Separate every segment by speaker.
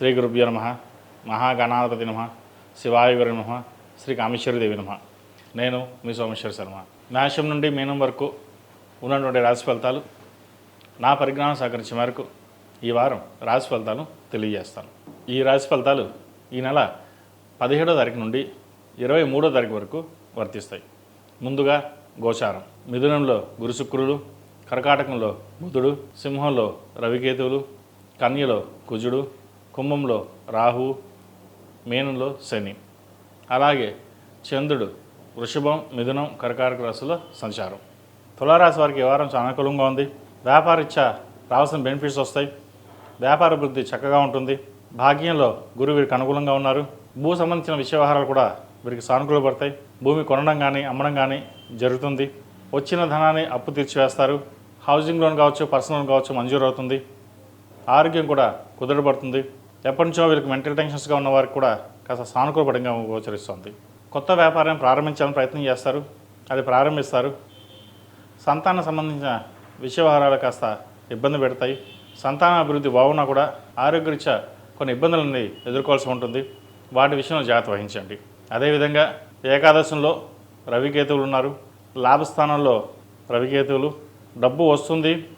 Speaker 1: శ్రీ గురుభ్యో నమ. మహాగణాధిపతి నమ. శివాయ గురు నమ. శ్రీ కామేశ్వరదేవి నమ. నేను మీ సోమేశ్వర శర్మ. మేషం నుండి మీనం వరకు ఉన్నటువంటి రాశి ఫలితాలు నా పరిజ్ఞానం సహకరించే మేరకు ఈ వారం రాశి ఫలితాలు తెలియజేస్తాను. ఈ రాశి ఫలితాలు ఈ నెల పదిహేడో తారీఖు నుండి ఇరవై మూడో తారీఖు వరకు వర్తిస్తాయి. ముందుగా గోచారం. మిథునంలో గురుశుక్రుడు కర్కాటకంలో బుధుడు సింహంలో రవికేతువులు కన్యలో కుజుడు కుంభంలో రాహు మీనంలో శని. అలాగే చంద్రుడు వృషభం మిథునం కర్కాటక రాశుల సంచారం. తులారాశి వారికి ఈ వారం చాలా అనుకూలంగా ఉంది. వ్యాపారీత్యా రావాల్సిన బెనిఫిట్స్ వస్తాయి. వ్యాపార వృద్ధి చక్కగా ఉంటుంది. భాగ్యంలో గురువు వీరికి అనుకూలంగా ఉన్నారు. భూ సంబంధించిన విషయవహారాలు కూడా వీరికి సానుకూలపడతాయి భూమి కొనడం కానీ అమ్మడం కానీ జరుగుతుంది. వచ్చిన ధనాన్ని అప్పు తీర్చివేస్తారు. హౌసింగ్ లోన్ కావచ్చు పర్సనల్ లోన్ కావచ్చు మంజూరు అవుతుంది. ఆరోగ్యం కూడా కుదరబడుతుంది ఎప్పటి నుంచో వీరికి మెంటల్ టెన్షన్స్గా ఉన్న వారికి కూడా కాస్త సానుకూలపడంగా గోచరిస్తుంది. కొత్త వ్యాపారం ప్రారంభించాలని ప్రయత్నం చేస్తారు. అది ప్రారంభిస్తారు. సంతానం సంబంధించిన విషయవహారాలు కాస్త ఇబ్బంది పెడతాయి. సంతాన అభివృద్ధి బాగున్నా కూడా ఆరోగ్యరీత్యా కొన్ని ఇబ్బందులని ఎదుర్కోవాల్సి ఉంటుంది. వాటి విషయంలో జాగ్రత్త వహించండి. అదేవిధంగా ఏకాదశంలో రవికేతువులు ఉన్నారు. లాభస్థానంలో రవికేతువులు. డబ్బు వస్తుంది.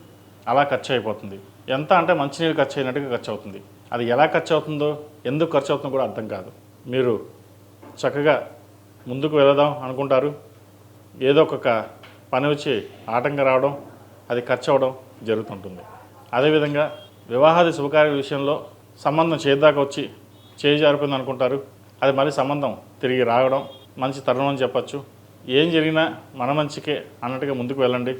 Speaker 1: అలా ఖర్చు అయిపోతుంది. ఎంత అంటే మంచినీరు ఖర్చు అయినట్టుగా ఖర్చు అవుతుంది. అది ఎలా ఖర్చు అవుతుందో ఎందుకు ఖర్చు అవుతుందో కూడా అర్థం కాదు. మీరు చక్కగా ముందుకు వెళదాం అనుకుంటారు. ఏదో ఒక పని వచ్చి ఆటంకం రావడం అది ఖర్చు అవడం జరుగుతుంటుంది. అదేవిధంగా వివాహాది శుభకార్య విషయంలో సంబంధం చేద్దాకా వచ్చి చేయజారిపోయింది అనుకుంటారు. అది మళ్ళీ సంబంధం తిరిగి రావడం మంచి తరుణం అని చెప్పచ్చు. ఏం జరిగినా మన మంచికే అన్నట్టుగా ముందుకు వెళ్ళండి.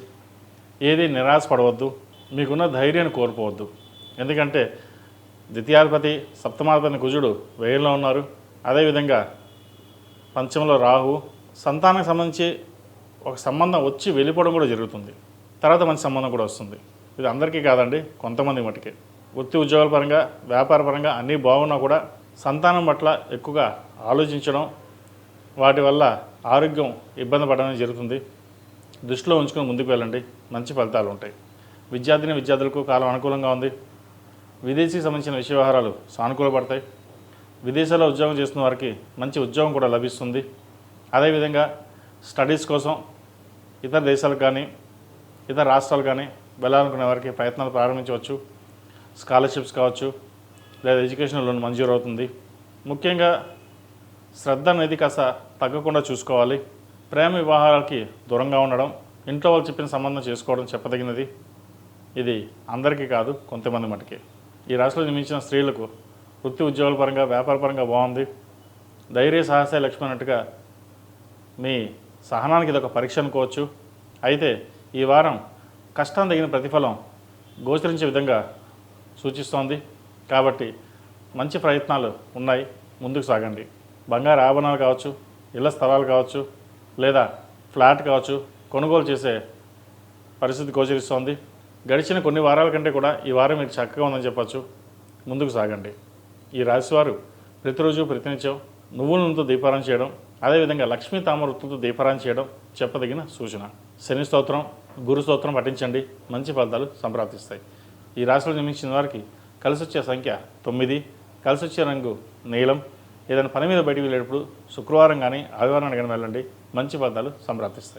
Speaker 1: ఏది నిరాశపడవద్దు. మీకున్న ధైర్యాన్ని కోల్పోవద్దు. ఎందుకంటే ద్వితీయాధిపతి సప్తమాధిపతి కుజుడు వేయంలో ఉన్నారు. అదేవిధంగా పంచంలో రాహు సంతానానికి సంబంధించి ఒక సంబంధం వచ్చి వెళ్ళిపోవడం కూడా జరుగుతుంది. తర్వాత మంచి సంబంధం కూడా వస్తుంది. ఇది అందరికీ కాదండి కొంతమంది మటుకే. వృత్తి ఉద్యోగాల పరంగా వ్యాపార పరంగా అన్నీ బాగున్నా కూడా సంతానం పట్ల ఎక్కువగా ఆలోచించడం వాటి వల్ల ఆరోగ్యం ఇబ్బంది పడడం జరుగుతుంది. దృష్టిలో ఉంచుకొని ముందుకు వెళ్ళండి మంచి ఫలితాలు ఉంటాయి. విద్యార్థిని విద్యార్థులకు కాలం అనుకూలంగా ఉంది. విదేశీ సంబంధించిన విషయ వ్యవహారాలు సానుకూలపడతాయి విదేశాల్లో ఉద్యోగం చేస్తున్న వారికి మంచి ఉద్యోగం కూడా లభిస్తుంది. అదేవిధంగా స్టడీస్ కోసం ఇతర దేశాలకు కానీ ఇతర రాష్ట్రాలు కానీ వెళ్ళాలనుకునే వారికి ప్రయత్నాలు ప్రారంభించవచ్చు. స్కాలర్షిప్స్ కావచ్చు లేదా ఎడ్యుకేషన్ లోన్ మంజూరు అవుతుంది. ముఖ్యంగా శ్రద్ధ అనేది కాస్త తగ్గకుండా చూసుకోవాలి. ప్రేమ వివాహాలకి దూరంగా ఉండడం ఇంట్లో వాళ్ళు చెప్పిన సంబంధం చేసుకోవడం చెప్పదగినది. ఇది అందరికీ కాదు కొంతమంది మటుకే. ఈ రాశిలో జన్మించిన స్త్రీలకు వృత్తి ఉద్యోగాల పరంగా వ్యాపార పరంగా బాగుంది. ధైర్య సాహస లక్ష్మి అన్నట్టుగా మీ సహనానికి ఇదొక పరీక్ష అనుకోవచ్చు. అయితే ఈ వారం కష్టం తగిన ప్రతిఫలం గోచరించే విధంగా సూచిస్తోంది. కాబట్టి మంచి ప్రయత్నాలు ఉన్నాయి. ముందుకు సాగండి. బంగారు ఆభరణాలు కావచ్చు ఇళ్ళ స్థలాలు కావచ్చు లేదా ఫ్లాట్ కావచ్చు కొనుగోలు చేసే పరిస్థితి గోచరిస్తోంది. గడిచిన కొన్ని వారాల కంటే కూడా ఈ వారం మీకు చక్కగా ఉందని చెప్పచ్చు. ముందుకు సాగండి. ఈ రాశివారు ప్రతిరోజు ప్రతినిత్యం నువ్వుల నూనెతో దీపారాయణ చేయడం అదేవిధంగా లక్ష్మీ తామర వృత్తులతో దీపారాయణ చేయడం చెప్పదగిన సూచన. శని స్తోత్రం గురు స్తోత్రం పఠించండి. మంచి ఫలితాలు సంప్రాప్తిస్తాయి. ఈ రాశిలో జన్మించిన వారికి కలిసి వచ్చే సంఖ్య తొమ్మిది. కలిసి వచ్చే రంగు నీలం. ఏదైనా పని మీద బయటికి వెళ్ళేటప్పుడు శుక్రవారం కానీ ఆదివారం కానీ వెళ్ళండి. మంచి ఫలితాలు సంప్రాప్తిస్తాయి.